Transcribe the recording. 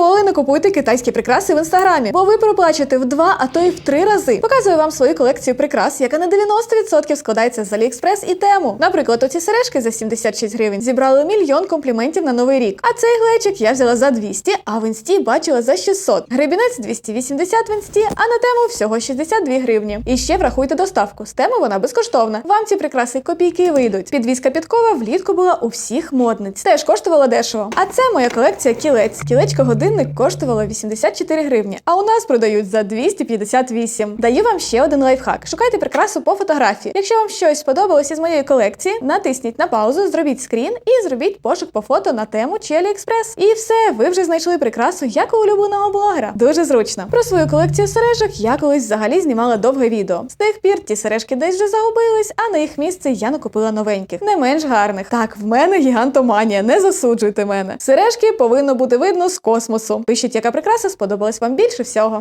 Ніколи не купуйте китайські прикраси в інстаграмі, бо ви проплачете в два, а то й в три рази. Показую вам свою колекцію прикрас, яка на 90% складається з Аліекспрес і тему. Наприклад, оці сережки за 76 гривень зібрали мільйон компліментів на новий рік. А цей глечик я взяла за 200, а в інсті бачила за 600. Гребінець 280 в інсті, а на тему всього 62 гривні. І ще врахуйте доставку. З теми вона безкоштовна. Вам ці прикраси копійки вийдуть. Підвізка підкова влітку була у всіх модниць. Теж коштувала дешево. А це моя колекція кілець. Кілечко годинник коштувало 84 гривні, а у нас продають за 258. Даю вам ще один лайфхак. Шукайте прикрасу по фотографії. Якщо вам щось сподобалось із моєї колекції, натисніть на паузу, зробіть скрін і зробіть пошук по фото на тему чи Аліекспрес. І все, ви вже знайшли прикрасу, як у улюбленого блогера. Дуже зручно. Про свою колекцію сережок я колись взагалі знімала довге відео. З тих пір ті сережки десь вже загубились, а на їх місце я накупила новеньких, не менш гарних. Так, в мене гігантоманія, не засуджуйте мене. Сережки повинно бути видно з космосу. Пишіть, яка прикраса сподобалась вам більше всього.